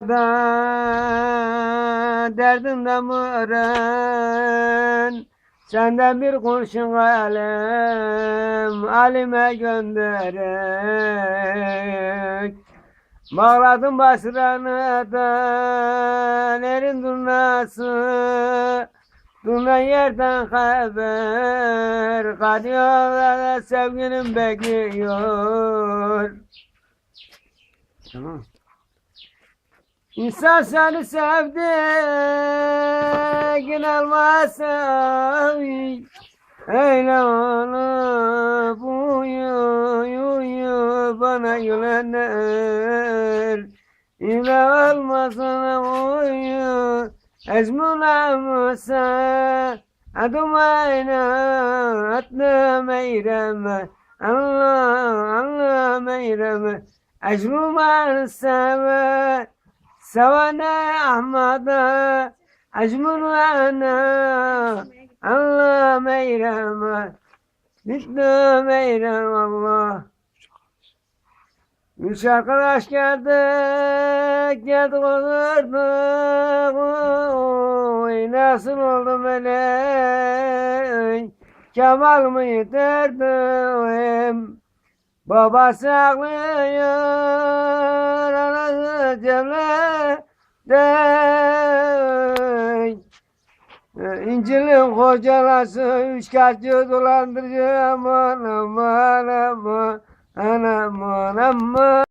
da derdinde mıran Senden bir kurşun kalem alime gönderek. Bağladım basranı da erin durnası. Durna yerden haber Kadyolarda sevgilim bekliyor. Tamam İnsan seni sevdi yine almazsa Eyle olup uyu uyu bana gülenler İle olmasın uyu Ezmuna musa. Adumayna atna meyreme Allah Allah meyreme Ecmuma seve Ahmada Ecmun ve ana Allah meyreme Bitme meyrem Allah Üç arkadaş geldik, geldik olurduk. Oy, nasıl oldu böyle? Kemal mı yeterdim? Babası ağlıyor, cemlede. İncil'in kocalası üç kaçı dolandırıcı aman aman aman anam anam